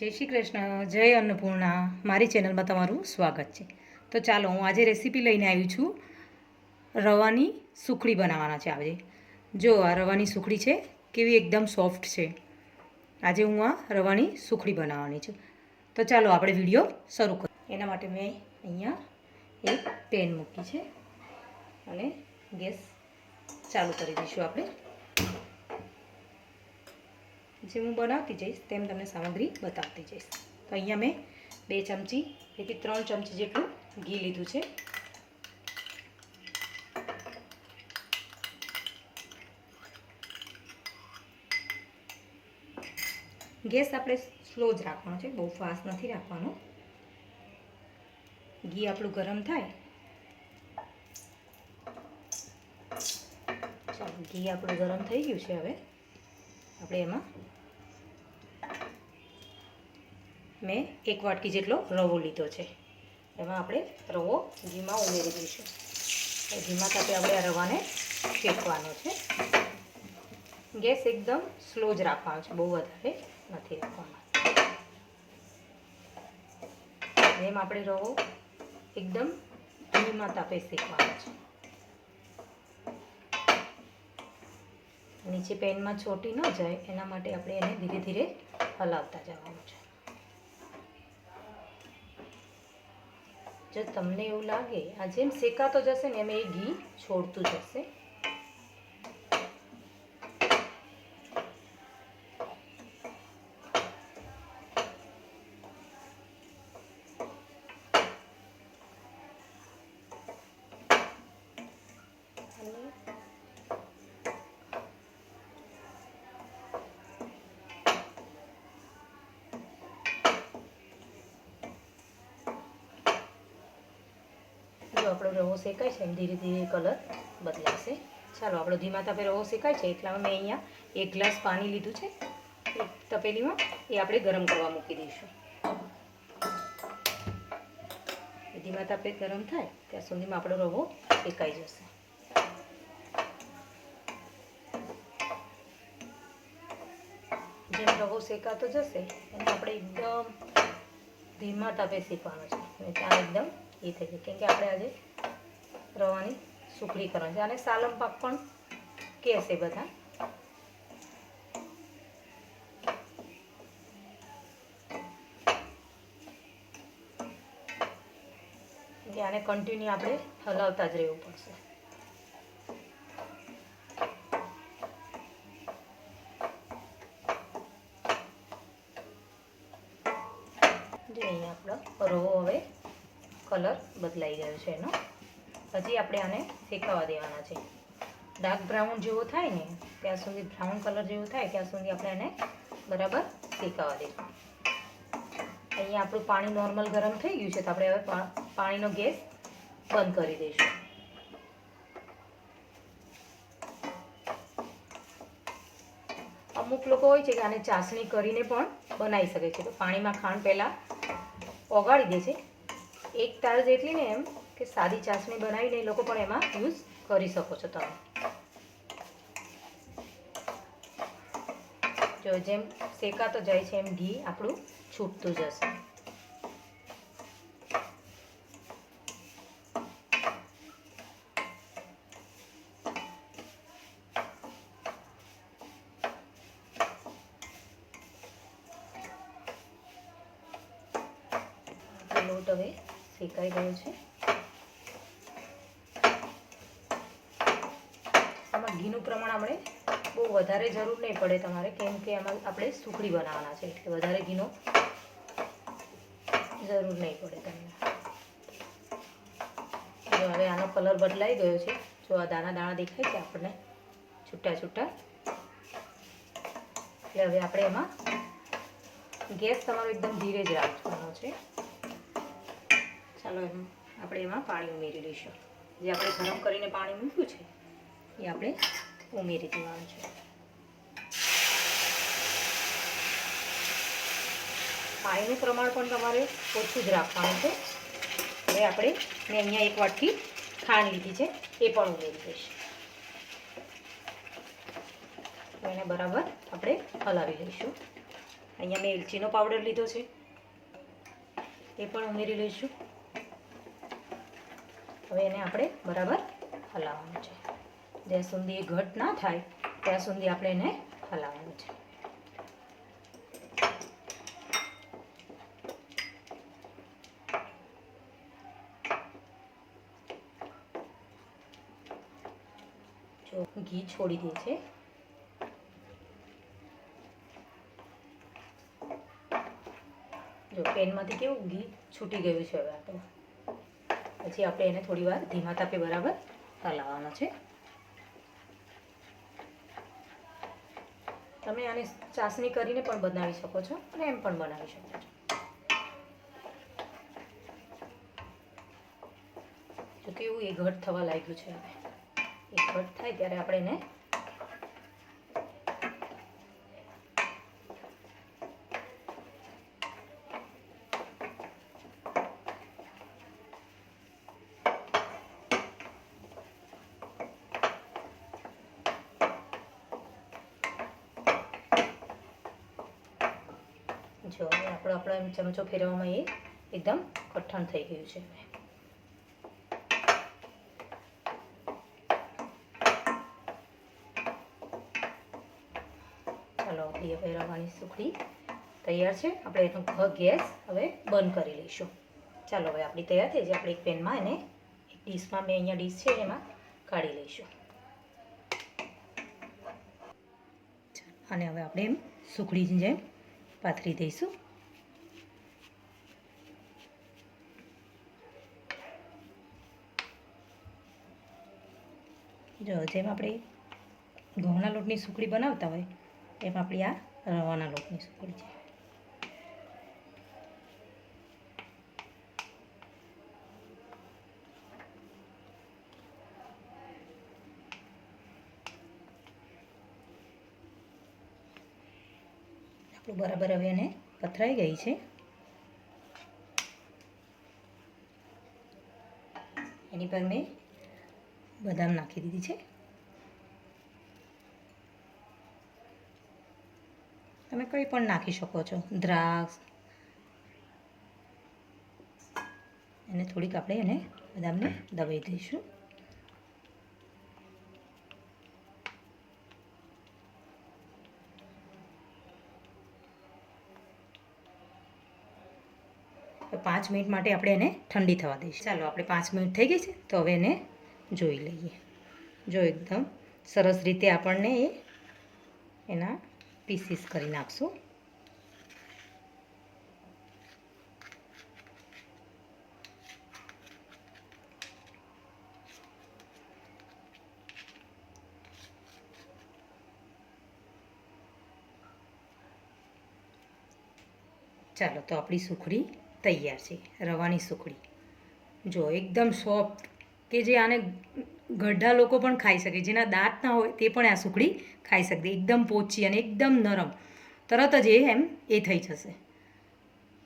જય શ્રી કૃષ્ણ, જય અન્નપૂર્ણા. મારી ચેનલમાં તમારું સ્વાગત છે. તો ચાલો, હું આજે રેસીપી લઈને આવી છું. રવાની સુખડી બનાવવાના છે આજે. જો આ રવાની સુખડી છે, કેવી એકદમ સોફ્ટ છે. આજે હું આ રવાની સુખડી બનાવવાની છું. તો ચાલો, આપણે વીડિયો શરૂ કરીએ. એના માટે મેં અહીંયા એક પેન મૂકી છે. અને ગેસ ચાલુ કરી દઈશું આપણે. જે હું બનાવતી જઈશ તેમ તમને સામગ્રી બતાવતી જઈશ. તો અહીંયા મેં બે ચમચી બેથી ત્રણ ચમચી જેટલું ઘી લીધું છે. ગેસ આપણે સ્લો જ રાખવાનો છે, બહુ ફાસ્ટ નથી રાખવાનો. ઘી આપણું ગરમ થાય. ઘી આપણું ગરમ થઈ ગયું છે હવે. આપણે એમાં મેં એક વાટકી જેટલો રવો લીધો છે. એમાં આપણે રવો ઘીમાં ઉમેરી દઈશું. ઘીમાં તાપે આપણે આ રવાને શેકવાનો છે. ગેસ એકદમ સ્લો જ રાખવાનો છે. બહુ વધારે નથી રાખવાનો. જેમ આપણે રવો એકદમ ધીમા તાપે શેકવાનો છે. નીચે પેનમાં ચોટી ન જાય, એના માટે આપણે એને ધીરે ધીરે હલાવતા જવાનું છે. જો તમને એવું લાગે. આ જેમ શેકાતો જશે ને એમ એ ઘી છોડતું જશે. જો આપણો રવો શેકાય છે ધીરે ધીરે કલર બદલાશે. ચાલો, આપણો ધીમા તાપે રવો શેકાય છે, એટલામાં મેં અહીંયા એક ગ્લાસ પાણી લીધું છે તપેલીમાં, એ આપણે ગરમ કરવા મૂકી દઈશું. ધીમા તાપે ગરમ થાય, ત્યાં સુધીમાં આપણો રવો શેકાઈ જશે. જેમ રવો શેકાતો જશે એને આપણે એકદમ ધીમા તાપે શેકવાનો છે. અને ત્યાં એકદમ એ થઈ જાય. કેમ કે આપણે આજે રવાની સુખડી કરવાની છે. અને સાલમ પાક પણ કહેશે બધા. આને કન્ટિન્યુ આપણે હલાવતા જ રહેવું પડશે. જે અહીંયા આપણો રવો હવે કલર બદલાઈ ગયો છે એનો. હજી આપણે આને શેકાવા દેવાના છે. ડાર્ક બ્રાઉન જેવો થાય ને, ત્યાં સુધી બ્રાઉન કલર જેવો થાય, ત્યાં સુધી આપણે એને બરાબર શેકાવા દઈશું અહીંયા આપણું પાણી નોર્મલ ગરમ થઈ ગયું છે, તો આપણે હવે પાણીનો ગેસ બંધ કરી દઈશું. અમુક લોકો હોય છે કે આને ચાસણી કરીને પણ બનાવી શકે છે. તો પાણીમાં ખાંડ પહેલાં ઓગાળી દે છે. એક તાર જેટલી ને એમ કે સાદી ચાસણી બનાવીને એ લોકો પણ એમાં યુઝ કરી શકો છો તમે. જો જેમ શેકાતો જાય છે, એમ ઘી આપણું છૂટતું જશે. લોટ હવે શેકાઈ ગયો છે આમાં ઘીનું પ્રમાણ આપણે બહુ વધારે જરૂર નહીં પડે તમારે, કેમ કે એમાં આપણે સુખડી બનાવવાના છે, એટલે વધારે ઘીનો જરૂર નહીં પડે તમને. જો હવે આનો કલર બદલાઈ ગયો છે, જો આ દાણા દાણા દેખાય છે આપણને, છૂટા છૂટા. એટલે હવે આપણે એમાં ગેસ તમારો એકદમ ધીરે જ રાખવાનો છે. ચાલો એમ, આપણે એમાં પાણી ઉમેરી લઈશું. જે આપણે ગરમ કરીને પાણી મૂક્યું છે, એ આપણે ઉમેરી દેવાનું છે પાણીનું પ્રમાણ પણ તમારે ઓછું જ રાખવાનું છે. હવે આપણે મેં અહીંયા એક વાટકી ખાંડ લીધી છે, એ પણ ઉમેરી દઈશ. એને બરાબર આપણે હલાવી લઈશું. અહીંયા મેં એલચીનો પાવડર લીધો છે, એ પણ ઉમેરી લઈશું. હવે એને આપણે બરાબર હલાવવાનું છે. જ્યાં સુધી એ ઘટ ના થાય, ત્યાં સુધી આપણે એને હલાવવાનું છે. જો, ઘી છોડી દે છે. જો, પેનમાંથી કેવું ઘી છૂટી ગયું છે હવે આપણે. પછી આપણે એને થોડી વાર ધીમા તાપે બરાબર હલાવવાનો છે. તમે આને ચાસણી કરીને પણ બનાવી શકો છો અને એમ પણ બનાવી શકો છો. જો કેવું એ ઘટ થવા લાગ્યું છે હવે. એ ઘટ થાય ત્યારે આપણે એને જો હવે આપણો આપણો ચમચો ફેરવવામાં એ એકદમ કઠણ થઈ ગયું છે. ચાલો, આપણી હવે રવાની સુખડી તૈયાર છે. આપણે એનો ગેસ હવે બંધ કરી લઈશું. ચાલો, હવે આપણી તૈયાર થઈ જાય. આપણે એક પેનમાં એને એક ડીશમાં મેં અહીંયા ડીશ છે એમાં કાઢી લઈશું. અને હવે આપણે એમ સુખડીની જેમ પાથરી દઈશું. જો, જેમ આપણે ઘઉંના લોટની સુખડી બનાવતા હોય, એમ આપણી આ રવાના લોટની સુખડી છે. આપણું બરાબર હવે એને પથરાઈ ગઈ છે. એની પર મેં બદામ નાખી દીધી છે. તમે કંઈ પણ નાખી શકો છો. દ્રાક્ષ. એને થોડીક આપણે એને બદામને દબાઈ દઈશું. તો પાંચ મિનિટ માટે આપણે એને ઠંડી થવા દઈશું. ચાલો, આપણે પાંચ મિનિટ થઈ ગઈ છે, તો હવે એને જોઈ લઈએ. જો એકદમ સરસ રીતે આપણને એ એના પીસીસ કરી નાખશું. ચાલો, તો આપણી સુખડી તૈયાર છે, રવાની સુખડી. જો એકદમ સોફ્ટ કે જે આને ગઢા લોકો પણ ખાઈ શકે, જેના દાંત ના હોય તે પણ આ સુખડી ખાઈ શકે. એકદમ પોચી અને એકદમ નરમ. તરત જ એ એમ એ થઈ જશે.